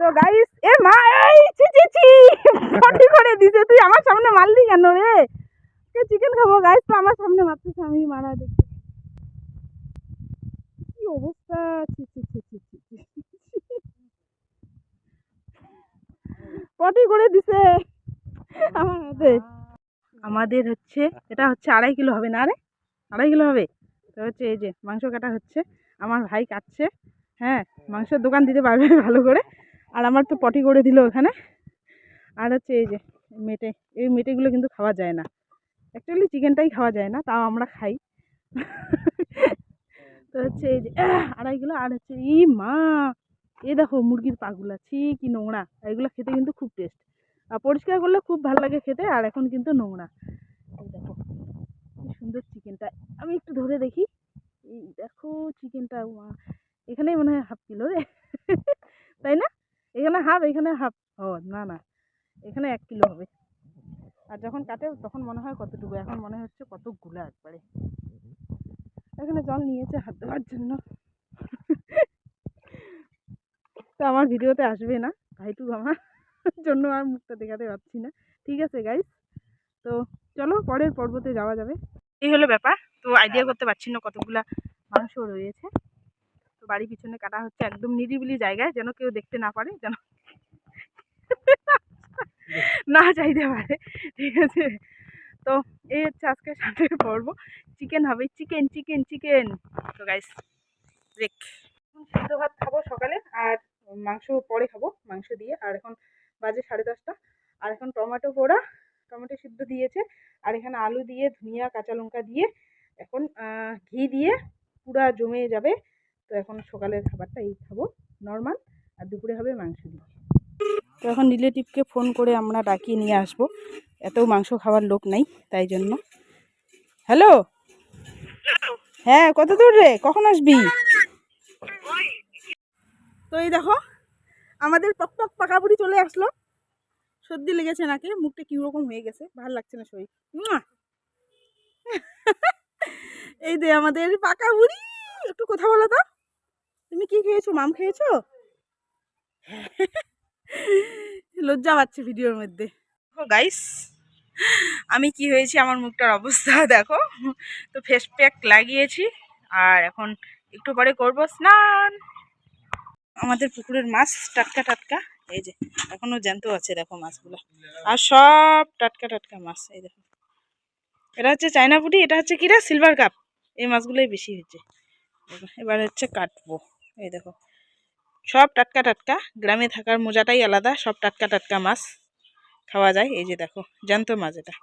তো গাইস এ মা, এই, ছি ছি ছি, ফটি করে দিছে। তুই আমার সামনে মারলি কেন রে? কে চিকেন খাব গাইস তো আমার সামনে মারতেছে, আমি মারা পাই। কি অবস্থা? ছি ছি ছি ছি ছি। পটি করে দিছে আমার হাতে। আমাদের হচ্ছে, এটা হচ্ছে আড়াই কিলো হবে না রে? আড়াই কিলো হবে? তো হচ্ছে এই যে, মাংস কাটা হচ্ছে। আমার ভাই কাটছে। হ্যাঁ মাংসের দোকান দিতে পারবে ভালো করে। আর আমার তো পটি করে দিল ওখানে। আর হচ্ছে এই যে মেটে এই মেটেগুলো কিন্তু খাওয়া যায় না। অ্যাকচুয়ালি চিকেনটাই খাওয়া যায় না তাও আমরা খাই। তো হচ্ছে এই যে আহ, আড়াই কিলো আর হচ্ছে ই মা এ দেখো মুরগির পাগুলা ছি কি নোংরা। এগুলো খেতে কিন্তু খুব টেস্ট আর পরিষ্কার করলে খুব ভালো লাগে খেতে আর এখন কিন্তু নোংরা। এই দেখো কি সুন্দর চিকেনটা আমি একটু ধরে দেখি। এই দেখো চিকেনটা এখানেই মনে হয় হাফ কিলো রে। তাই না? এখানে হাফ এখানে হাফ ও না না এখানে এক কিলো হবে। আর যখন কাটে তখন মনে হয় কতটুকু এখন মনে হচ্ছে কত কতগুলো একবারে। এখানে জল নিয়েছে হাত ধোয়ার জন্য। তো আমার ভিডিওতে আসবে না। ভাইটুক আমার জন্য আর মুখটা দেখাতে পারছি না। ঠিক আছে গাইস তো চলো পরের পর্বতে যাওয়া যাবে। এই হলো ব্যাপার। তো আইডিয়া করতে পারছি না কতগুলা মাংস রয়েছে। তো বাড়ির পিছনে কাটা হচ্ছে একদম নিরিবিলি জায়গায়, যেন কেউ দেখতে না পারে, যেন না চাইতে পারে। ঠিক আছে? তো এই হচ্ছে আজকে সাথে পর্ব। চিকেন হবে চিকেন চিকেন চিকেন তো গাইস ব্রেক সিদ্ধ ভাত খাব সকালে আর মাংস পরে খাব, মাংস দিয়ে। আর এখন বাজে সাড়ে দশটা। আর এখন টমেটো পোড়া, টমেটো সিদ্ধ দিয়েছে। আর এখানে আলু দিয়ে, ধনিয়া, কাঁচা লঙ্কা দিয়ে, এখন ঘি দিয়ে পুরা জমে যাবে। তো এখন সকালের খাবারটা এই খাব, নর্মাল, আর দুপুরে হবে মাংস দিয়ে। তো এখন রিলেটিভকে ফোন করে আমরা ডাকিয়ে নিয়ে আসব। এত মাংস খাওয়ার লোক নাই, তাই জন্য। হ্যালো? হ্যাঁ কত দূর রে? কখন আসবি? তো এই দেখো, আমাদের পক পক পাকা বুড়ি চলে আসলো। সর্দি লেগেছে নাকি? মুখটা কীরকম হয়ে গেছে? ভালো লাগছে না শরীর! এই দে আমাদের পাকা বুড়ি। একটু কথা বলো তো। তুমি কি খেয়েছো? মাম খেয়েছো? লজ্জা পাচ্ছে ভিডিওর মধ্যে। গাইস আমি কি হয়েছি আমার মুখটার অবস্থা দেখো। তো ফেস প্যাক লাগিয়েছি আর এখন একটু পরে করব স্নান। আমাদের পুকুরের মাছ টাটকা টাটকা এই যে এখনও জ্যান্ত আছে দেখো মাছগুলো। আর সব টাটকা টাটকা মাছ এই দেখো। এটা হচ্ছে চায়না পুটি এটা হচ্ছে কিরা সিলভার কাপ এই মাছগুলোই বেশি দেখো, এবার হচ্ছে কাটবো। এই দেখো। সব টাটকা টাটকা, গ্রামে থাকার মজাটাই আলাদা, সব টাটকা টাটকা মাছ খাওয়া যায়। এই যে দেখো, জ্যান্ত মাছ এটা।